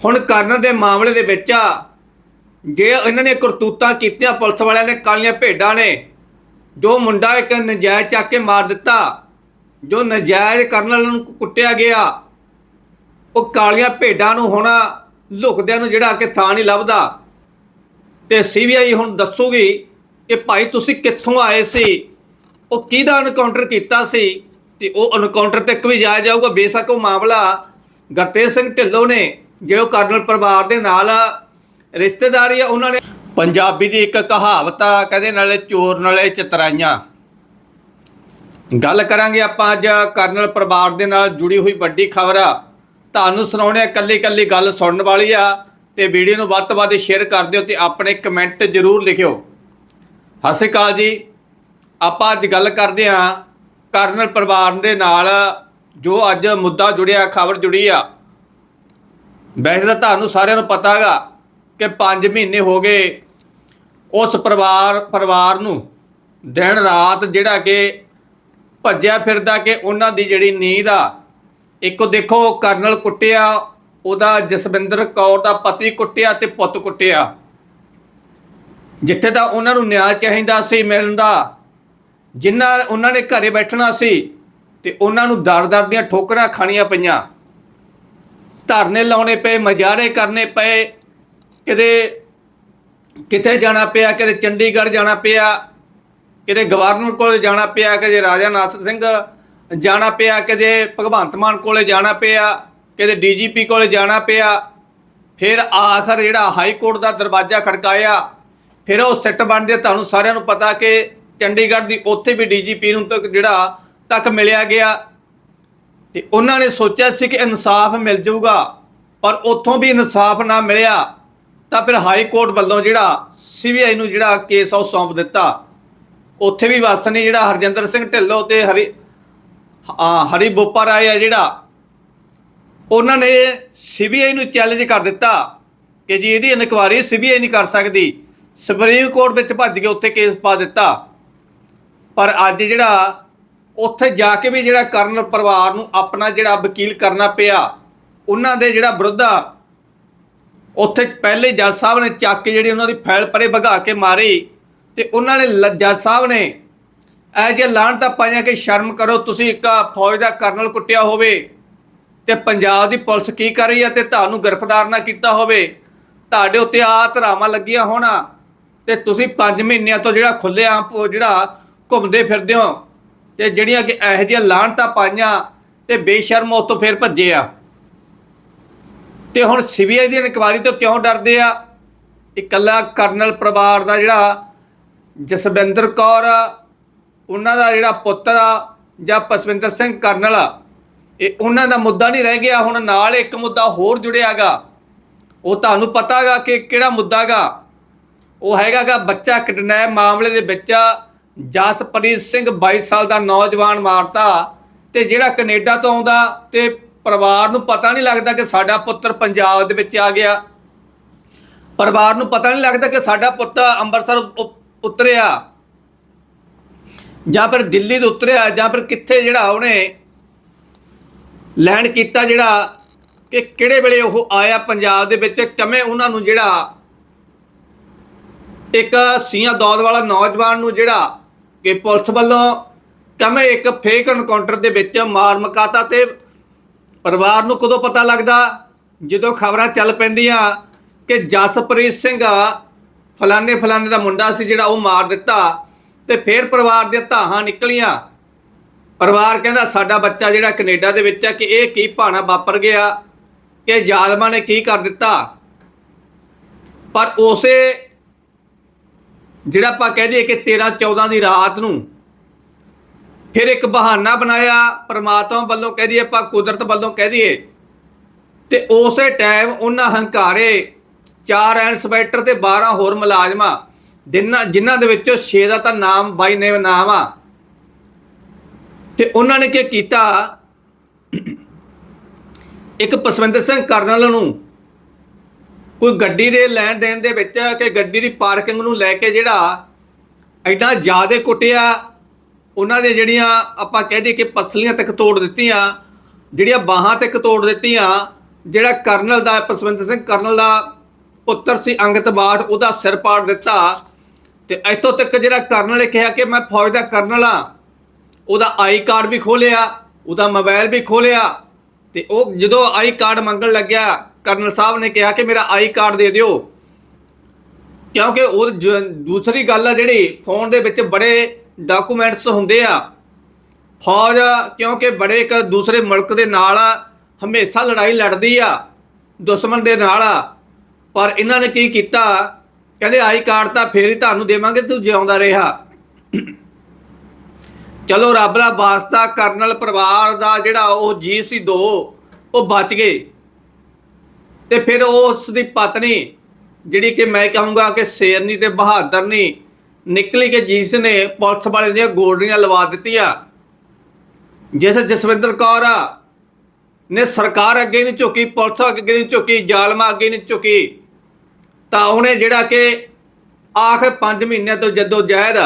ਹੁਣ ਕਰਨ ਦੇ ਮਾਮਲੇ ਦੇ ਵਿੱਚ ਜੇ ਇਹਨਾਂ ਨੇ ਕਰਤੂਤਾਂ ਕੀਤੀਆਂ, ਪੁਲਿਸ ਵਾਲਿਆਂ ਨੇ ਕਾਲੀਆਂ ਭੇਡਾਂ ਨੇ, ਜੋ ਮੁੰਡਾ ਇੱਕ ਨਜਾਇਜ਼ ਚੱਕ ਕੇ ਮਾਰ ਦਿੱਤਾ, ਜੋ ਨਜਾਇਜ਼ ਕਰਨ ਵਾਲਿਆਂ ਨੂੰ ਕੁੱਟਿਆ ਗਿਆ, ਉਹ ਕਾਲੀਆਂ ਭੇਡਾਂ ਨੂੰ ਹੁਣ ਲੁਕਦਿਆਂ ਨੂੰ ਜਿਹੜਾ ਕਿ ਥਾਂ ਨਹੀਂ ਲੱਭਦਾ। ਤੇ ਸੀਬੀਆਈ ਹੁਣ ਦੱਸੂਗੀ ਕਿ ਭਾਈ ਤੁਸੀਂ ਕਿੱਥੋਂ ਆਏ ਸੀ, ਉਹ ਕਿਹਦਾ ਐਨਕਾਊਂਟਰ ਕੀਤਾ ਸੀ, ਤੇ ਉਹ ਐਨਕਾਊਂਟਰ ਤੱਕ ਵੀ ਜਾਇਆ ਜਾਊਗਾ, ਬੇਸ਼ੱਕ ਉਹ ਮਾਮਲਾ ਗੁਰਤੇਜ ਸਿੰਘ ਢਿੱਲੋਂ ਨੇ। ਜਿਹੜੇ ਕਰਨਲ ਪਰਿਵਾਰ ਦੇ ਨਾਲ ਰਿਸ਼ਤੇਦਾਰੀ ਆ, ਉਹਨਾਂ ਨੇ ਪੰਜਾਬੀ ਦੀ ਇੱਕ ਕਹਾਵਤ ਆ, ਕਹਿੰਦੇ ਨਾਲੇ ਚੋਰ ਨਾਲੇ ਚਤਰਾਈਆਂ। ਗੱਲ ਕਰਾਂਗੇ ਆਪਾਂ ਅੱਜ ਕਰਨਲ ਪਰਿਵਾਰ ਦੇ ਨਾਲ ਜੁੜੀ ਹੋਈ ਵੱਡੀ ਖਬਰ ਆ। ਤੁਹਾਨੂੰ ਸੁਣਾਉਣੇ ਇਕੱਲੀ ਇਕੱਲੀ ਗੱਲ ਸੁਣਨ ਵਾਲੀ ਆ, ਤੇ ਵੀਡੀਓ ਨੂੰ ਵੱਧ ਤੋਂ ਵੱਧ ਸ਼ੇਅਰ ਕਰ ਦਿਓ ਤੇ ਆਪਣੇ ਕਮੈਂਟ ਜ਼ਰੂਰ ਲਿਖਿਓ। ਸਤਿ ਸ਼੍ਰੀ ਅਕਾਲ ਜੀ। ਆਪਾਂ ਅੱਜ ਗੱਲ ਕਰਦੇ ਆ ਕਰਨਲ ਪਰਿਵਾਰ ਦੇ ਨਾਲ ਜੋ ਅੱਜ ਮੁੱਦਾ ਜੁੜਿਆ, ਖਬਰ ਜੁੜੀ ਆ। ਵੈਸੇ ਤਾਂ ਤੁਹਾਨੂੰ ਸਾਰਿਆਂ ਨੂੰ ਪਤਾ ਹੈਗਾ ਕਿ 5 ਮਹੀਨੇ ਹੋ ਗਏ ਉਸ ਪਰਿਵਾਰ ਪਰਿਵਾਰ ਨੂੰ ਦਿਨ ਰਾਤ ਜਿਹੜਾ ਕਿ ਭੱਜਿਆ ਫਿਰਦਾ ਕਿ ਉਹਨਾਂ ਦੀ ਜਿਹੜੀ ਨੀਂਦ ਆ, ਇੱਕੋ ਦੇਖੋ ਕਰਨਲ ਕੁੱਟਿਆ, ਉਹਦਾ ਜਸਵਿੰਦਰ ਕੌਰ ਦਾ ਪਤੀ ਕੁੱਟਿਆ ਤੇ ਪੁੱਤ ਕੁੱਟਿਆ। ਜਿੱਥੇ ਤਾਂ ਉਹਨਾਂ ਨੂੰ ਨਿਆਂ ਚਾਹੀਦਾ ਸੀ, ਮਿਲਣ ਦਾ ਜਿਨ੍ਹਾਂ ਉਹਨਾਂ ਨੇ ਘਰੇ ਬੈਠਣਾ ਸੀ ਤੇ ਉਹਨਾਂ ਨੂੰ ਦਰ-ਦਰ ਦੀਆਂ ਠੋਕਰਾਂ ਖਾਣੀਆਂ ਪਈਆਂ। ਧਰਨੇ ਲਾਉਣੇ ਪਏ ਮਜਾਰੇ ਕਰਨੇ ਪਏ। ਕਿਤੇ ਕਿਤੇ ਜਾਣਾ ਪਿਆ, ਕਿਤੇ ਚੰਡੀਗੜ੍ਹ ਜਾਣਾ ਪਿਆ, ਕਿਤੇ ਗਵਰਨਰ ਕੋਲ ਜਾਣਾ ਪਿਆ, ਕਿਤੇ ਰਾਜਾ ਨਾਥ ਸਿੰਘ ਜਾਣਾ ਪਿਆ, ਕਿਤੇ ਭਗਵੰਤ ਮਾਨ ਕੋਲੇ ਜਾਣਾ ਪਿਆ, ਕਿਤੇ ਡੀਜੀਪੀ ਕੋਲੇ ਜਾਣਾ ਪਿਆ। ਫਿਰ ਆਖਰ ਜਿਹੜਾ ਹਾਈ ਕੋਰਟ ਦਾ ਦਰਵਾਜ਼ਾ ਖੜਕਾਇਆ, ਫਿਰ ਉਹ ਸਿੱਟ ਬਣਦੇ। ਤੁਹਾਨੂੰ ਸਾਰਿਆਂ ਨੂੰ ਪਤਾ ਕਿ ਚੰਡੀਗੜ੍ਹ ਦੀ ਉੱਥੇ ਵੀ ਡੀਜੀਪੀ ਨੂੰ ਤੱਕ ਜਿਹੜਾ ਤੱਕ ਮਿਲਿਆ ਗਿਆ। ਤੇ ਉਹਨਾਂ ਨੇ ਸੋਚਿਆ ਸੀ ਕਿ ਇਨਸਾਫ ਮਿਲ ਜਾਊਗਾ, ਪਰ ਉੱਥੋਂ ਵੀ ਇਨਸਾਫ ਨਾ ਮਿਲਿਆ। ਤਾਂ ਫਿਰ ਹਾਈ ਕੋਰਟ ਵੱਲੋਂ ਜਿਹੜਾ ਸੀਬੀਆਈ ਨੂੰ ਜਿਹੜਾ ਕੇਸ ਆ ਉਹ ਸੌਂਪ ਦਿੱਤਾ। ਉੱਥੇ ਵੀ ਵਸ ਨਹੀਂ ਜਿਹੜਾ ਹਰਜਿੰਦਰ ਸਿੰਘ ਢਿੱਲੋਂ ਤੇ ਹਰੀ ਹਰੀ ਬੋਪਾ ਰਾਏ ਆ ਜਿਹੜਾ, ਉਹਨਾਂ ਨੇ ਸੀਬੀਆਈ ਨੂੰ ਚੈਲੰਜ ਕਰ ਦਿੱਤਾ ਕਿ ਜੀ ਇਹਦੀ ਇਨਕੁਆਰੀ ਸੀਬੀਆਈ ਨਹੀਂ ਕਰ ਸਕਦੀ। ਸੁਪਰੀਮ ਕੋਰਟ ਵਿੱਚ ਭੱਜ ਕੇ ਉੱਥੇ ਕੇਸ ਪਾ ਦਿੱਤਾ। ਪਰ ਅੱਜ ਜਿਹੜਾ ਉੱਥੇ ਜਾ ਕੇ ਵੀ ਜਿਹੜਾ ਕਰਨ ਪਰਿਵਾਰ ਨੂੰ ਆਪਣਾ ਜਿਹੜਾ ਵਕੀਲ ਕਰਨਾ ਪਿਆ, ਉਹਨਾਂ ਦੇ ਜਿਹੜਾ ਵਿਰੁੱਧ ਉੱਥੇ ਪਹਿਲੇ ਜੱਜ ਸਾਹਿਬ ਨੇ ਚੱਕ ਕੇ ਜਿਹੜੀ ਉਹਨਾਂ ਦੀ ਫਾਈਲ ਪਰੇ ਭਗਾ ਕੇ ਮਾਰੀ ਤੇ ਉਹਨਾਂ ਨੇ ਲ- ਜੱਜ ਸਾਹਿਬ ਨੇ ਇਹ ਜੇ ਲਾਹਣਤਾਂ ਪਾਈਆਂ ਕਿ ਸ਼ਰਮ ਕਰੋ, ਤੁਸੀਂ ਇੱਕ ਫੌਜ ਦਾ ਕਰਨਲ ਕੁੱਟਿਆ ਹੋਵੇ ਤੇ ਪੰਜਾਬ ਦੀ ਪੁਲਿਸ ਕੀ ਕਰ ਰਹੀ ਹੈ ਤੇ ਤੁਹਾਨੂੰ ਗ੍ਰਿਫਤਾਰ ਨਾ ਕੀਤਾ ਹੋਵੇ। ਤੁਹਾਡੇ ਉੱਤੇ ਆ ਧਰਾਵਾਂ ਲੱਗੀਆਂ ਹੋਣਾ ਤੇ ਤੁਸੀਂ 5 ਮਹੀਨਿਆਂ ਤੋਂ ਜਿਹੜਾ ਖੁੱਲਿਆ ਜਿਹੜਾ ਘੁੰਮਦੇ ਫਿਰਦੇ ਹੋ ਤੇ ਜਿਹੜੀਆਂ ਕਿ ਇਹੋ ਜਿਹੀਆਂ ਲਾਹਣਤਾਂ ਪਾਈਆਂ ਤੇ ਬੇਸ਼ਰਮ ਉਸ ਤੋਂ ਫਿਰ ਭੱਜੇ ਆ। ਤੇ ਹੁਣ ਸੀਬੀਆਈ ਦੀ ਇਨਕੁਆਰੀ ਤੋਂ ਕਿਉਂ ਡਰਦੇ ਆ? ਇਕੱਲਾ ਕਰਨਲ ਪਰਿਵਾਰ ਦਾ ਜਿਹੜਾ ਜਸਵਿੰਦਰ ਕੌਰ ਆ, ਉਹਨਾਂ ਦਾ ਜਿਹੜਾ ਪੁੱਤਰ ਆ ਜਾਂ ਪਸਵਿੰਦਰ ਸਿੰਘ ਕਰਨਲ ਆ, ਇਹ ਉਹਨਾਂ ਦਾ ਮੁੱਦਾ ਨਹੀਂ ਰਹਿ ਗਿਆ। ਹੁਣ ਨਾਲ ਇੱਕ ਮੁੱਦਾ ਹੋਰ ਜੁੜਿਆਗਾ ਉਹ ਤੁਹਾਨੂੰ ਪਤਾਗਾ ਕਿ ਕਿਹੜਾ ਮੁੱਦਾਗਾ ਉਹ ਹੈਗਾਗਾ ਬੱਚਾ ਕਿਡਨੈਪ ਮਾਮਲੇ ਦੇ ਵਿੱਚ ਜਸਪ੍ਰੀਤ ਸਿੰਘ 22 ਸਾਲ ਦਾ ਨੌਜਵਾਨ ਮਾਰਤਾ ਤੇ ਜਿਹੜਾ ਕੈਨੇਡਾ ਤੋਂ ਆਉਂਦਾ ਤੇ ਪਰਿਵਾਰ ਨੂੰ ਪਤਾ ਨਹੀਂ ਲੱਗਦਾ ਕਿ ਸਾਡਾ ਪੁੱਤਰ ਪੰਜਾਬ ਦੇ ਵਿੱਚ ਆ ਗਿਆ। ਪਰਿਵਾਰ ਨੂੰ ਪਤਾ ਨਹੀਂ ਲੱਗਦਾ ਕਿ ਸਾਡਾ ਪੁੱਤ ਅੰਮ੍ਰਿਤਸਰ ਉ- ਉਤਰਿਆ ਜਾਂ ਫਿਰ ਦਿੱਲੀ ਤੋਂ ਉਤਰਿਆ ਜਾਂ ਫਿਰ ਕਿੱਥੇ ਜਿਹੜਾ ਉਹਨੇ ਲੈਂਡ ਕੀਤਾ ਜਿਹੜਾ ਕਿ ਕਿਹੜੇ ਵੇਲੇ ਉਹ ਆਇਆ ਪੰਜਾਬ ਦੇ ਵਿੱਚ ਕਿਵੇਂ ਉਹਨਾਂ ਨੂੰ ਜਿਹੜਾ ਇੱਕ ਸੀਆਂ ਦੌਦ ਵਾਲਾ ਨੌਜਵਾਨ ਨੂੰ ਜਿਹੜਾ ਕਿ ਪੁਲਿਸ ਵੱਲੋਂ ਕਿਵੇਂ ਇੱਕ ਫੇਕ ਐਨਕਾਊਂਟਰ ਦੇ ਵਿੱਚ ਮਾਰ ਮਕਾਤਾ ਤੇ ਪਰਿਵਾਰ ਨੂੰ ਕਦੋਂ ਪਤਾ ਲੱਗਦਾ? ਜਦੋਂ ਖਬਰਾਂ ਚੱਲ ਪੈਂਦੀਆਂ ਕਿ ਜਸਪ੍ਰੀਤ ਸਿੰਘ ਫਲਾਣੇ ਫਲਾਣੇ ਦਾ ਮੁੰਡਾ ਸੀ ਜਿਹੜਾ ਉਹ ਮਾਰ ਦਿੱਤਾ ਤੇ ਫਿਰ ਪਰਿਵਾਰ ਦੀਆਂ ਧਾਹਾਂ ਨਿਕਲੀਆਂ। ਪਰਿਵਾਰ ਕਹਿੰਦਾ, ਸਾਡਾ ਬੱਚਾ ਜਿਹੜਾ ਕੈਨੇਡਾ ਦੇ ਵਿੱਚ ਆ ਕਿ ਇਹ ਕੀ ਭਾਣਾ ਵਾਪਰ ਗਿਆ? ਕਿ ਜ਼ਾਲਮਾਂ ਨੇ ਕੀ ਕਰ ਦਿੱਤਾ? ਪਰ ਉਸੇ ਜਿਹੜਾ ਆਪਾਂ ਕਹਿ ਦਈਏ ਕਿ 13 14 ਦੀ ਰਾਤ ਨੂੰ ਫਿਰ ਇੱਕ ਬਹਾਨਾ ਬਣਾਇਆ, ਪ੍ਰਮਾਤਮਾ ਵੱਲੋਂ ਕਹਿ ਦਈਏ, ਆਪਾਂ ਕੁਦਰਤ ਵੱਲੋਂ ਕਹਿ ਦਈਏ। ਤੇ ਉਸੇ ਟਾਈਮ ਉਹਨਾਂ ਹੰਕਾਰੇ, ਚਾਰ ਇੰਸਪੈਕਟਰ ਤੇ 12 ਹੋਰ ਮੁਲਾਜ਼ਮਾਂ ਜਿਨ੍ਹਾਂ ਜਿਨ੍ਹਾਂ ਦੇ ਵਿੱਚੋਂ 6 ਦਾ ਤਾਂ ਨਾਮ, ਬਾਈ ਨੇ ਨਾਮ ਆ। ਤੇ ਉਹਨਾਂ ਨੇ ਕੀ ਕੀਤਾ? ਇੱਕ ਪਸਵਿੰਦਰ ਸਿੰਘ ਕਰਨਲ ਨੂੰ ਕੋਈ ਗੱਡੀ ਦੇ ਲੈਣ ਦੇਣ ਦੇ ਵਿੱਚ ਕਿ ਗੱਡੀ ਦੀ ਪਾਰਕਿੰਗ ਨੂੰ ਲੈ ਕੇ ਜਿਹੜਾ ਐਡਾ ਜ਼ਿਆਦੇ ਕੁੱਟਿਆ, ਉਹਨਾਂ ਦੇ ਜਿਹੜੀਆਂ ਆਪਾਂ ਕਹਿ ਦਈਏ ਕਿ ਪਸਲੀਆਂ ਤੱਕ ਤੋੜ ਦਿੱਤੀਆਂ, ਜਿਹੜੀਆਂ ਬਾਹਾਂ ਤੱਕ ਤੋੜ ਦਿੱਤੀਆਂ, ਜਿਹੜਾ ਕਰਨਲ ਦਾ ਪਸਵੰਤ ਸਿੰਘ ਕਰਨਲ ਦਾ ਪੁੱਤਰ ਸੀ ਅੰਗਤ ਬਾਠ ਉਹਦਾ ਸਿਰ ਪਾੜ ਦਿੱਤਾ ਤੇ ਇੱਥੋਂ ਤੱਕ ਜਿਹੜਾ ਕਰਨਲ ਨੇ ਕਿਹਾ ਕਿ ਮੈਂ ਫੌਜ ਦਾ ਕਰਨਲ ਆ ਉਹਦਾ ਆਈ ਕਾਰਡ ਵੀ ਖੋਲਿਆ ਉਹਦਾ ਮੋਬਾਈਲ ਵੀ ਖੋਲਿਆ ਤੇ ਉਹ ਜਦੋਂ ਆਈ ਕਾਰਡ ਮੰਗਣ ਲੱਗਿਆ ਕਰਨਲ ਸਾਹਿਬ ਨੇ ਕਿਹਾ ਕਿ ਮੇਰਾ ਆਈ ਕਾਰਡ ਦੇ ਦਿਓ। ਕਿਉਂਕਿ ਉਹ ਜ- ਦੂਸਰੀ ਗੱਲ ਆ ਜਿਹੜੀ, ਫੋਨ ਦੇ ਵਿੱਚ ਬੜੇ ਡਾਕੂਮੈਂਟਸ ਹੁੰਦੇ ਆ। ਫੌਜ ਕਿਉਂਕਿ ਬੜੇ ਇੱਕ ਦੂਸਰੇ ਮੁਲਕ ਦੇ ਨਾਲ ਹਮੇਸ਼ਾ ਲੜਾਈ ਲੜਦੀ ਆ, ਦੁਸ਼ਮਣ ਦੇ ਨਾਲ ਪਰ ਇਹਨਾਂ ਨੇ ਕੀ ਕੀਤਾ? ਕਹਿੰਦੇ, ਆਈ ਕਾਰਡ ਤਾਂ ਫੇਰ ਹੀ ਤੁਹਾਨੂੰ ਦੇਵਾਂਗੇ, ਤੂੰ ਜਿਉਂਦਾ ਰਿਹਾ। ਚਲੋ, ਰੱਬ ਦਾ ਵਾਸਤਾ ਕਰਨਲ ਪਰਿਵਾਰ ਦਾ ਜਿਹੜਾ ਉਹ ਜੀ ਸੀ ਦੋ, ਉਹ ਬਚ ਗਏ। ਤੇ ਫਿਰ ਉਸ ਦੀ ਪਤਨੀ, ਜਿਹੜੀ ਕਿ ਮੈਂ ਕਹੂੰਗਾ ਕਿ ਸ਼ੇਰਨੀ ਤੇ ਬਹਾਦਰਨੀ ਨਿਕਲੀ ਕਿ ਜਿਸ ਨੇ ਪੁਲਿਸ ਵਾਲੇ ਦੀਆਂ ਗੋਲੀਆਂ ਲਵਾ ਦਿੱਤੀਆਂ। ਜਿਸ ਜਸਵਿੰਦਰ ਕੌਰ ਨੇ ਸਰਕਾਰ ਅੱਗੇ ਨਹੀਂ ਝੁਕੀ, ਪੁਲਿਸ ਅੱਗੇ ਨਹੀਂ ਝੁਕੀ, ਜਾਲਮਾ ਅੱਗੇ ਨਹੀਂ ਝੁਕੀ, ਤਾਂ ਉਹਨੇ ਜਿਹੜਾ ਕਿ ਆਖਰ 5 ਮਹੀਨਿਆਂ ਤੋਂ ਜਦੋਂ ਜਹਿਦ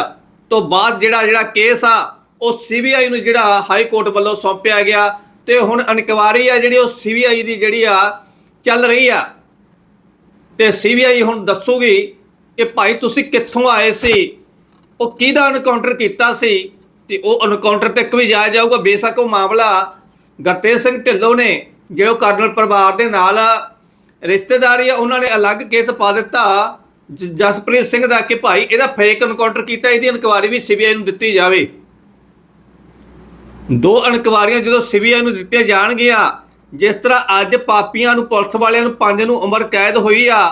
ਤੋਂ ਬਾਅਦ ਜਿਹੜਾ ਜਿਹੜਾ ਕੇਸ ਆ, ਉਹ ਸੀਬੀਆਈ ਨੂੰ ਜਿਹੜਾ ਹਾਈ ਕੋਰਟ ਵੱਲੋਂ ਸੌਂਪਿਆ ਗਿਆ ਤੇ ਹੁਣ ਇਨਕੁਆਰੀ ਆ ਜਿਹੜੀ ਉਹ ਸੀਬੀਆਈ ਦੀ ਜਿਹੜੀ ਆ ਚੱਲ ਰਹੀ ਆ। ਤੇ ਸੀਬੀਆਈ ਹੁਣ ਦੱਸੂਗੀ ਕਿ ਭਾਈ ਤੁਸੀਂ ਕਿੱਥੋਂ ਆਏ ਸੀ? ਉਹ ਕਿਹਦਾ ਐਨਕਾਊਂਟਰ ਕੀਤਾ ਸੀ? ਤੇ ਉਹ ਐਨਕਾਊਂਟਰ ਤੱਕ ਵੀ ਜਾਇਆ ਜਾਊਗਾ, ਬੇਸ਼ੱਕ ਉਹ ਮਾਮਲਾ ਗੁਰਤੇਜ ਸਿੰਘ ਢਿੱਲੋਂ ਨੇ, ਜਿਹੜਾ ਕਰਨਲ ਪਰਿਵਾਰ ਦੇ ਨਾਲ ਰਿਸ਼ਤੇਦਾਰੀ ਆ, ਉਹਨਾਂ ਨੇ ਅਲੱਗ ਕੇਸ ਪਾ ਦਿੱਤਾ। ਜ- ਜਸਪ੍ਰੀਤ ਸਿੰਘ ਦਾ ਕਿ ਭਾਈ ਇਹਦਾ ਫੇਕ ਐਨਕਾਊਂਟਰ ਕੀਤਾ, ਇਹਦੀ ਇਨਕੁਆਰੀ ਵੀ ਸੀਬੀਆਈ ਨੂੰ ਦਿੱਤੀ ਜਾਵੇ। ਦੋ ਇਨਕੁਆਰੀਆਂ ਜਦੋਂ ਸੀਬੀਆਈ ਨੂੰ ਦਿੱਤੀਆਂ ਜਾਣਗੀਆਂ ਜਿਸ ਤਰ੍ਹਾਂ ਅੱਜ ਪਾਪੀਆਂ ਨੂੰ, ਪੁਲਿਸ ਵਾਲਿਆਂ ਨੂੰ ਪੰਜ ਨੂੰ ਉਮਰ ਕੈਦ ਹੋਈ ਆ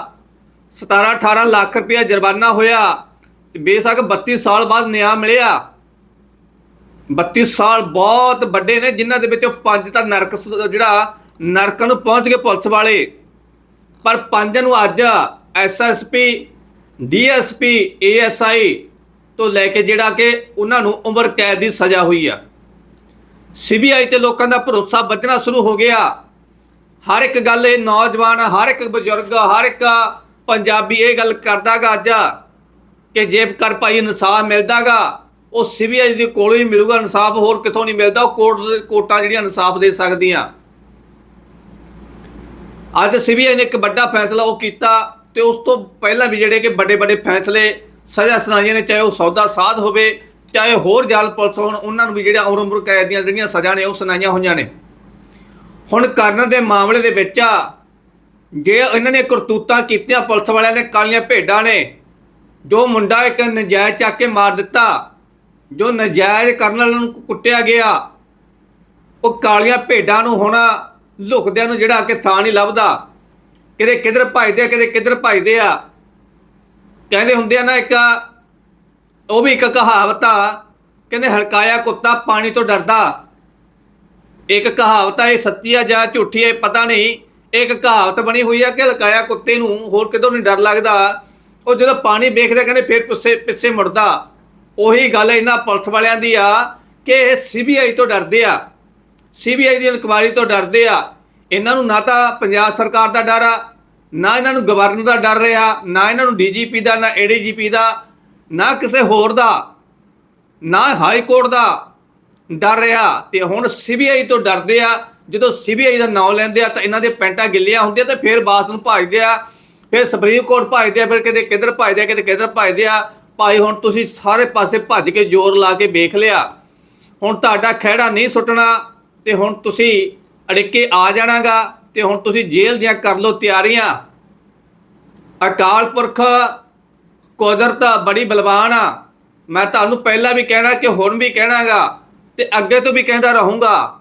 17 18 ਲੱਖ ਰੁਪਇਆ ਜੁਰਮਾਨਾ ਹੋਇਆ ਬੇਸ਼ੱਕ 32 ਸਾਲ ਬਾਅਦ ਨਿਆਂ ਮਿਲਿਆ। 32 ਸਾਲ ਬਹੁਤ ਵੱਡੇ ਨੇ, ਜਿਨ੍ਹਾਂ ਦੇ ਵਿੱਚੋਂ ਪੰਜ ਤਾਂ ਨਰਕ ਜਿਹੜਾ ਨਰਕ ਨੂੰ ਪਹੁੰਚ ਗਏ ਪੁਲਿਸ ਵਾਲੇ। ਪਰ ਪੰਜ ਨੂੰ ਅੱਜ ਐਸਐਸਪੀ ਡੀਐਸਪੀ ਏਐਸਆਈ ਤੋਂ ਲੈ ਕੇ ਜਿਹੜਾ ਕਿ ਉਹਨਾਂ ਨੂੰ ਉਮਰ ਕੈਦ ਦੀ ਸਜ਼ਾ ਹੋਈ ਆ। ਸੀਬੀਆਈ ਤੇ ਲੋਕਾਂ ਦਾ ਭਰੋਸਾ ਬਚਣਾ ਸ਼ੁਰੂ ਹੋ ਗਿਆ। ਹਰ ਇੱਕ ਗੱਲ ਇਹ ਨੌਜਵਾਨ, ਹਰ ਇੱਕ ਬਜ਼ੁਰਗ, ਹਰ ਇੱਕ ਪੰਜਾਬੀ ਇਹ ਗੱਲ ਕਰਦਾਗਾ ਅੱਜ ਕਿ ਜੇਕਰ ਭਾਈ ਇਨਸਾਫ ਮਿਲਦਾਗਾ, ਉਹ ਸੀਬੀਆਈ ਦੇ ਕੋਲੋਂ ਹੀ ਮਿਲੂਗਾ, ਇਨਸਾਫ ਹੋਰ ਕਿਥੋਂ ਨਹੀਂ ਮਿਲਦਾ, ਉਹ ਕੋਰਟ ਕੋਰਟਾਂ ਜਿਹੜੀਆਂ ਇਨਸਾਫ ਦੇ ਸਕਦੀਆਂ। ਅੱਜ ਸੀਬੀਆਈ ਨੇ ਇੱਕ ਵੱਡਾ ਫੈਸਲਾ ਉਹ ਕੀਤਾ ਤੇ ਉਸ ਤੋਂ ਪਹਿਲਾਂ ਵੀ ਜਿਹੜੇ ਕਿ ਵੱਡੇ ਵੱਡੇ ਫੈਸਲੇ ਸਜ਼ਾ ਸੁਣਾਈਆਂ ਨੇ, ਚਾਹੇ ਉਹ ਸੌਦਾ ਸਾਧ ਹੋਵੇ ਚਾਹੇ ਹੋਰ ਜਲ ਪੁਲਿਸ ਹੋਣ, ਉਹਨਾਂ ਨੂੰ ਵੀ ਜਿਹੜਾ ਉਮਰ ਉਮਰ ਕੈਦ ਦੀਆਂ ਜਿਹੜੀਆਂ ਸਜ਼ਾ ਨੇ, ਉਹ ਸੁਣਾਈਆਂ ਹੋਈਆਂ ਨੇ। ਹੁਣ ਕਰਨ ਦੇ ਮਾਮਲੇ ਦੇ ਵਿੱਚ ਜੇ ਇਹਨਾਂ ਨੇ ਕਰਤੂਤਾਂ ਕੀਤੀਆਂ ਪੁਲਿਸ ਵਾਲਿਆਂ ਨੇ, ਕਾਲੀਆਂ ਭੇਡਾਂ ਨੇ, ਜੋ ਮੁੰਡਾ ਇੱਕ ਨਜਾਇਜ਼ ਚੱਕ ਕੇ ਮਾਰ ਦਿੱਤਾ, ਜੋ ਨਜਾਇਜ਼ ਕਰਨ ਵਾਲਿਆਂ ਨੂੰ ਕੁੱਟਿਆ ਗਿਆ, ਉਹ ਕਾਲੀਆਂ ਭੇਡਾਂ ਨੂੰ ਹੁਣ ਲੁਕਦਿਆਂ ਨੂੰ ਜਿਹੜਾ ਕਿ ਥਾਂ ਨਹੀਂ ਲੱਭਦਾ। ਕਿਤੇ ਕਿਧਰ ਭਜਦੇ ਆ, ਕਿਤੇ ਕਿਧਰ ਭਜਦੇ ਆ। ਕਹਿੰਦੇ ਹੁੰਦੇ ਆ ਨਾ ਇੱਕ ਉਹ ਵੀ ਇੱਕ ਕਹਾਵਤ ਆ, ਕਹਿੰਦੇ ਹਲਕਾਇਆ ਕੁੱਤਾ ਪਾਣੀ ਤੋਂ ਡਰਦਾ। ਇੱਕ ਕਹਾਵਤ ਆ, ਇਹ ਸੱਚੀ ਆ ਜਾਂ ਝੂਠੀ ਹੈ ਪਤਾ ਨਹੀਂ। ਇੱਕ ਕਹਾਵਤ ਬਣੀ ਹੋਈ ਆ ਕਿ ਹਲਕਾਇਆ ਕੁੱਤੇ ਨੂੰ ਹੋਰ ਕਿਤੋਂ ਨਹੀਂ ਡਰ ਲੱਗਦਾ। ਉਹ ਜਦੋਂ ਪਾਣੀ ਵੇਖਦਾ, ਕਹਿੰਦੇ ਫਿਰ ਪਿੱਛੇ ਪਿੱਛੇ ਮੁੜਦਾ। ਉਹੀ ਗੱਲ ਇਹਨਾਂ ਪੁਲਿਸ ਵਾਲਿਆਂ ਦੀ ਆ ਕਿ ਇਹ ਸੀਬੀਆਈ ਤੋਂ ਡਰਦੇ ਆ। ਸੀਬੀਆਈ ਦੀ ਇਨਕੁਆਇਰੀ ਤੋਂ ਡਰਦੇ ਆ। ਇਹਨਾਂ ਨੂੰ ਨਾ ਤਾਂ ਪੰਜਾਬ ਸਰਕਾਰ ਦਾ ਡਰ ਆ, ਨਾ ਇਹਨਾਂ ਨੂੰ ਗਵਰਨਰ ਦਾ ਡਰ ਰਿਹਾ, ਨਾ ਇਹਨਾਂ ਨੂੰ ਡੀਜੀਪੀ ਦਾ, ਨਾ ਏਡੀਜੀਪੀ ਦਾ। ਨਾ ਕਿਸੇ ਹੋਰ ਦਾ, ਨਾ ਹਾਈ ਕੋਰਟ ਦਾ ਡਰ ਰਿਹਾ। ਤੇ ਹੁਣ ਸੀਬੀਆਈ ਤੋਂ ਡਰਦੇ ਆ, ਜਦੋਂ ਸੀਬੀਆਈ ਦਾ ਨਾਮ ਲੈਂਦੇ ਆ, ਤਾਂ ਇਹਨਾਂ ਦੇ ਪੈਂਟਾਂ ਗਿੱਲੀਆਂ ਹੁੰਦੀਆਂ ਤੇ ਫਿਰ ਬਾਸ ਨੂੰ ਭਜਦੇ ਆ। ਫਿਰ ਸੁਪਰੀਮ ਕੋਰਟ ਭਜਦੇ ਆ, ਫਿਰ ਕਿਤੇ ਕਿੱਧਰ ਭਜਦੇ ਆ, ਕਿਤੇ ਕਿੱਧਰ ਭਜਦੇ ਆ। ਭਾਈ, ਹੁਣ ਤੁਸੀਂ ਸਾਰੇ ਪਾਸੇ ਭੱਜ ਕੇ ਜ਼ੋਰ ਲਾ ਕੇ ਵੇਖ ਲਿਆ। ਹੁਣ ਤੁਹਾਡਾ ਖਹਿੜਾ ਨਹੀਂ ਸੁੱਟਣਾ, ਤੇ ਹੁਣ ਤੁਸੀਂ ਅੜਿੱਕੇ ਆ ਜਾਣਾਗਾ, ਤੇ ਹੁਣ ਤੁਸੀਂ ਜੇਲ੍ਹ ਦੀਆਂ ਕਰ ਲਓ ਤਿਆਰੀਆਂ। ਅਕਾਲ ਪੁਰਖ ਕੁਦਰਤ ਬੜੀ ਬਲਵਾਨ ਆ। ਮੈਂ ਤੁਹਾਨੂੰ ਪਹਿਲਾਂ ਵੀ ਕਹਿਣਾ ਕਿ ਹੁਣ ਵੀ ਕਹਿਣਾਗਾ ਤੇ ਅੱਗੇ ਤੋਂ ਵੀ ਕਹਿੰਦਾ ਰਹੂੰਗਾ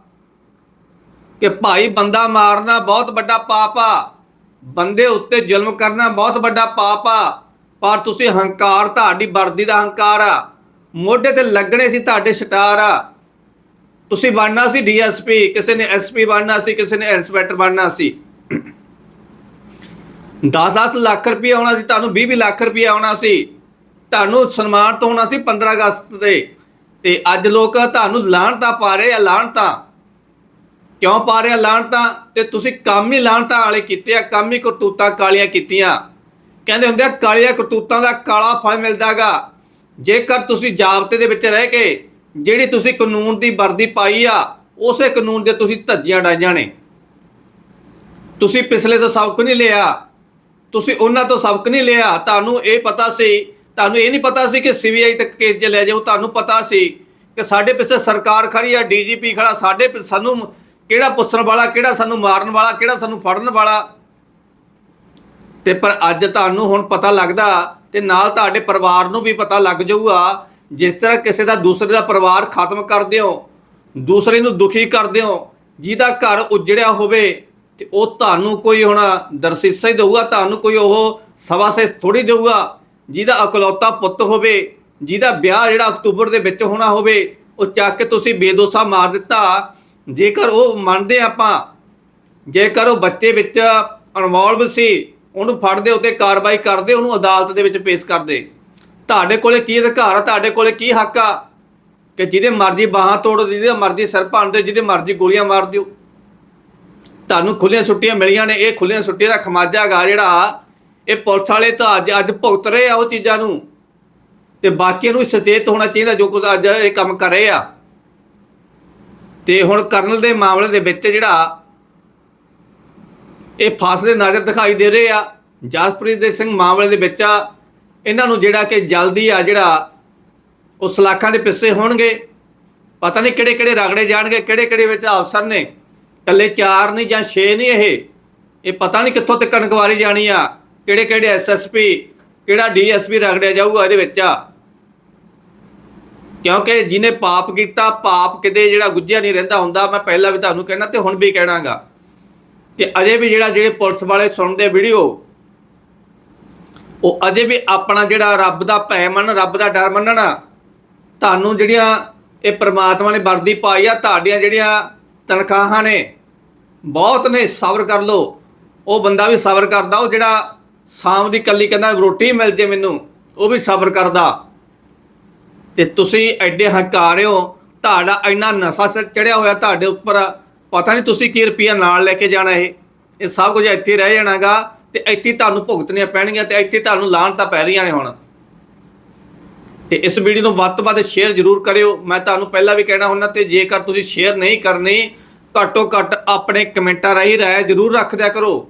ਕਿ ਭਾਈ ਬੰਦਾ ਮਾਰਨਾ ਬਹੁਤ ਵੱਡਾ ਪਾਪ ਆ। ਬੰਦੇ ਉੱਤੇ ਜ਼ੁਲਮ ਕਰਨਾ ਬਹੁਤ ਵੱਡਾ ਪਾਪ ਆ। ਪਰ ਤੁਸੀਂ ਹੰਕਾਰ ਤੁਹਾਡੀ ਵਰਦੀ ਦਾ ਹੰਕਾਰ ਆ। ਮੋਢੇ ਤੇ ਲੱਗਣੇ ਸੀ ਤੁਹਾਡੇ ਸਟਾਰ ਆ। ਤੁਸੀਂ ਬਣਨਾ ਸੀ ਡੀਐਸਪੀ, ਕਿਸੇ ਨੇ ਐਸਪੀ ਬਣਨਾ ਸੀ, ਕਿਸੇ ਨੇ ਇੰਸਪੈਕਟਰ ਬਣਨਾ ਸੀ। 10-10 ਲੱਖ ਰੁਪਏ ਆਉਣਾ ਸੀ, ਤੁਹਾਨੂੰ 20-20 ਲੱਖ ਰੁਪਏ ਆਉਣਾ ਸੀ। ਤੁਹਾਨੂੰ ਸਨਮਾਨ ਤੋਂ ਹੋਣਾ ਸੀ 15 ਅਗਸਤ ਤੇ। ਤੇ ਅੱਜ ਲੋਕ ਤੁਹਾਨੂੰ ਲਾਹਣਤਾ ਪਾ ਰਹੇ ਆ ਲਾਹਣਤਾ ਕਿਉਂ ਪਾ ਰਹੇ ਆ ਲਾਹਣਤਾ ਤੇ ਤੁਸੀਂ ਕੰਮ ਹੀ ਲਾਹਣਤਾ ਵਾਲੇ ਕੀਤੇ ਆ, ਕੰਮ ਹੀ ਕਰਤੂਤਾਂ ਕਾਲੀਆਂ ਕੀਤੀਆਂ। ਕਹਿੰਦੇ ਹੁੰਦੇ ਆ, ਕਾਲੀਆਂ ਕਰਤੂਤਾਂ ਦਾ ਕਾਲਾ ਫਲ ਮਿਲਦਾਗਾ। ਜੇਕਰ ਤੁਸੀਂ ਜਾਬਤੇ ਦੇ ਵਿੱਚ ਰਹਿ ਕੇ ਜਿਹੜੀ ਤੁਸੀਂ ਕਾਨੂੰਨ ਦੀ ਵਰਦੀ ਪਾਈ ਆ, ਉਸੇ ਕਾਨੂੰਨ ਦੇ ਤੁਸੀਂ ਧੱਜੀਆਂ ਡਾਈਆਂ ਨੇ। ਤੁਸੀਂ ਪਿਛਲੇ ਤੋਂ ਸਬਕ ਨਹੀਂ ਲਿਆ। ਤੁਸੀਂ ਉਹਨਾਂ ਤੋਂ ਸਬਕ ਨਹੀਂ ਲਿਆ, ਤੁਹਾਨੂੰ ਇਹ ਪਤਾ ਸੀ, ਤੁਹਾਨੂੰ ਇਹ ਨਹੀਂ ਪਤਾ ਸੀ ਕਿ ਸੀਬੀਆਈ ਤੱਕ ਕੇਸ ਚ ਲੈ ਜਾਓ, ਤੁਹਾਨੂੰ ਪਤਾ ਸੀ ਕਿ ਸਾਡੇ ਪਿੱਛੇ ਸਰਕਾਰ ਖੜੀ ਆ ਡੀਜੀਪੀ ਖੜਾ, ਸਾਡੇ ਸਾਨੂੰ ਕਿਹੜਾ ਪੁੱਛਣ ਵਾਲਾ, ਕਿਹੜਾ ਸਾਨੂੰ ਮਾਰਨ ਵਾਲਾ, ਕਿਹੜਾ ਸਾਨੂੰ ਫੜਨ ਵਾਲਾ। ਤੇ ਪਰ ਅੱਜ ਤੁਹਾਨੂੰ ਹੁਣ ਪਤਾ ਲੱਗਦਾ, ਤੇ ਨਾਲ ਤੁਹਾਡੇ ਪਰਿਵਾਰ ਨੂੰ ਵੀ ਪਤਾ ਲੱਗ ਜਾਊਗਾ, ਜਿਸ ਤਰ੍ਹਾਂ ਕਿਸੇ ਦਾ ਦੂਸਰੇ ਦਾ ਪਰਿਵਾਰ ਖਤਮ ਕਰਦੇ ਹੋ ਦੂਸਰੇ ਨੂੰ ਦੁਖੀ ਕਰਦੇ ਹੋ ਜਿਹਦਾ ਘਰ ਉਜੜਿਆ ਹੋਵੇ ਤੇ ਉਹ ਤੁਹਾਨੂੰ ਕੋਈ ਹੁਣ ਦਰਸੀਸਾ ਹੀ ਦੇਊਗਾ, ਤੁਹਾਨੂੰ ਕੋਈ ਉਹ ਸਵਾ ਸੇ ਥੋੜੀ ਦੇਊਗਾ, ਜਿਹਦਾ ਅਕਲੌਤਾ ਪੁੱਤ ਹੋਵੇ, ਜਿਹਦਾ ਵਿਆਹ ਜਿਹੜਾ ਅਕਤੂਬਰ ਦੇ ਵਿੱਚ ਹੋਣਾ ਹੋਵੇ, ਉਹ ਚੱਕ ਕੇ ਤੁਸੀਂ ਬੇਦੋਸਾ ਮਾਰ ਦਿੱਤਾ। ਜੇਕਰ ਉਹ ਮੰਨਦੇ ਆਪਾਂ, ਜੇਕਰ ਉਹ ਬੱਚੇ ਵਿੱਚ ਇਨਵੋਲਵ ਸੀ, ਉਹਨੂੰ ਫੜਦੇ ਉੱਤੇ ਕਾਰਵਾਈ ਕਰਦੇ, ਉਹਨੂੰ ਅਦਾਲਤ ਦੇ ਵਿੱਚ ਪੇਸ਼ ਕਰਦੇ। ਤੁਹਾਡੇ ਕੋਲੇ ਕੀ ਅਧਿਕਾਰ ਆ? ਤੁਹਾਡੇ ਕੋਲੇ ਕੀ ਹੱਕ ਆ? ਕਿ ਜਿਹਦੇ ਮਰਜ਼ੀ ਬਾਹਾਂ ਤੋੜੋ ਜਿਹਦੇ ਮਰਜ਼ੀ ਸਿਰ ਭੰਨ ਦਿਓ, ਜਿਹਦੇ ਮਰਜ਼ੀ ਗੋਲੀਆਂ ਮਾਰ ਦਿਓ। ਤੁਹਾਨੂੰ ਖੁੱਲੀਆਂ ਛੁੱਟੀਆਂ ਮਿਲੀਆਂ ਨੇ, ਇਹ ਖੁੱਲੀਆਂ ਛੁੱਟੀਆਂ ਦਾ ਖਮਾਜਾ ਗਾ ਜਿਹੜਾ, ਇਹ ਪੁਲਿਸ ਵਾਲੇ ਤਾਂ ਅੱਜ ਅੱਜ ਭੁਗਤ ਰਹੇ ਆ ਉਹ ਚੀਜ਼ਾਂ ਨੂੰ। ਤੇ ਬਾਕੀਆਂ ਨੂੰ ਸਚੇਤ ਹੋਣਾ ਚਾਹੀਦਾ ਜੋ ਕੁਝ ਅੱਜ ਇਹ ਕੰਮ ਕਰ ਰਹੇ ਆ। ਤੇ ਹੁਣ ਕਰਨਲ ਦੇ ਮਾਮਲੇ ਦੇ ਵਿੱਚ ਜਿਹੜਾ, ਇਹ ਫਾਸਲੇ ਨਜ਼ਰ ਦਿਖਾਈ ਦੇ ਰਹੇ ਆ। ਜਸਪ੍ਰੀਤ ਦੇ ਸਿੰਘ ਮਾਮਲੇ ਦੇ ਵਿੱਚ ਇਹਨਾਂ ਨੂੰ ਜਿਹੜਾ ਕਿ ਜਲਦੀ ਆ ਜਿਹੜਾ, ਉਹ ਸਲਾਖਾਂ ਦੇ ਪਿੱਛੇ ਹੋਣਗੇ। ਪਤਾ ਨਹੀਂ ਕਿਹੜੇ ਕਿਹੜੇ ਰਗੜੇ ਜਾਣਗੇ ਕਿਹੜੇ ਕਿਹੜੇ ਵਿੱਚ ਅਫਸਰ ਨੇ। ਇਕੱਲੇ 4 ਨਹੀਂ ਜਾਂ 6 ਨਹੀਂ ਇਹ? ਇਹ ਪਤਾ ਨਹੀਂ ਕਿੱਥੋਂ ਤੱਕ ਇਨਕੁਆਰੀ ਜਾਣੀ ਆ, ਕਿਹੜੇ ਕਿਹੜੇ ਐਸਐਸਪੀ ਕਿਹੜਾ ਡੀਐਸਪੀ ਰਗੜਿਆ ਜਾਊਗਾ ਇਹਦੇ ਵਿੱਚ ਆ। ਕਿਉਂਕਿ ਜਿਹਨੇ ਪਾਪ ਕੀਤਾ, ਪਾਪ ਕਿਤੇ ਜਿਹੜਾ ਗੁੱਝਿਆ ਨਹੀਂ ਰਹਿੰਦਾ ਹੁੰਦਾ, ਮੈਂ ਪਹਿਲਾਂ ਵੀ ਤੁਹਾਨੂੰ ਕਹਿਣਾ ਤੇ ਹੁਣ ਵੀ ਕਹਿਣਾਗਾ ਕਿ ਅਜੇ ਵੀ ਜਿਹੜਾ ਜਿਹੜੇ ਪੁਲਿਸ ਵਾਲੇ ਸੁਣਦੇ ਵੀਡੀਓ, ਉਹ ਅਜੇ ਵੀ ਆਪਣਾ ਜਿਹੜਾ ਰੱਬ ਦਾ ਭੈ ਮੰਨ ਰੱਬ ਦਾ ਡਰ ਮੰਨਣਾ, ਤੁਹਾਨੂੰ ਜਿਹੜੀਆਂ ਇਹ ਪ੍ਰਮਾਤਮਾ ਨੇ ਵਰਦੀ ਪਾਈ ਆ, ਤੁਹਾਡੀਆਂ ਜਿਹੜੀਆਂ ਤਨਖਾਹਾਂ ਨੇ ਬਹੁਤ ਨੇ, ਸਬਰ ਕਰ ਲਓ। ਉਹ ਬੰਦਾ ਵੀ ਸਬਰ ਕਰਦਾ, ਉਹ ਜਿਹੜਾ ਸ਼ਾਮ ਦੀ ਕੱਲੀ ਕਹਿੰਦਾ, ਰੋਟੀ ਮਿਲ ਜੇ ਮੈਨੂੰ, ਉਹ ਵੀ ਸਬਰ ਕਰਦਾ। ਤੇ ਤੁਸੀਂ ਐਡੇ ਹੰਕਾਰ ਹੋ, ਤੁਹਾਡਾ ਇੰਨਾ ਨਸ਼ਾ ਚੜਿਆ ਹੋਇਆ ਤੁਹਾਡੇ ਉੱਪਰ, ਪਤਾ ਨਹੀਂ ਤੁਸੀਂ ਕੀ ਰੁਪਈਆ ਨਾਲ ਲੈ ਕੇ ਜਾਣਾ ਇਹ। ਇਹ ਸਭ ਕੁਝ ਇੱਥੇ ਰਹਿ ਜਾਣਾਗਾ ਤੇ ਇੱਥੇ ਤੁਹਾਨੂੰ ਭੁਗਤਣੀਆਂ ਪੈਣਗੀਆਂ ਤੇ ਇੱਥੇ ਤੁਹਾਨੂੰ ਲਾਹਣ ਤਾਂ ਪੈ ਰਹੀਆਂ ਨੇ ਹੁਣ। ਤੇ ਇਸ ਵੀਡੀਓ ਨੂੰ ਵੱਧ ਤੋਂ ਵੱਧ ਸ਼ੇਅਰ ਜ਼ਰੂਰ ਕਰਿਓ। ਮੈਂ ਤੁਹਾਨੂੰ ਪਹਿਲਾਂ ਵੀ ਕਹਿਣਾ ਹੁੰਦਾ ਤੇ ਜੇਕਰ ਤੁਸੀਂ ਸ਼ੇਅਰ ਨਹੀਂ ਕਰਨੀ ਘੱਟੋ ਘੱਟ ਆਪਣੇ ਕਮੈਂਟਾਂ ਰਾਹੀਂ ਰਾਏ ਜ਼ਰੂਰ ਰੱਖ ਦਿਆ ਕਰੋ।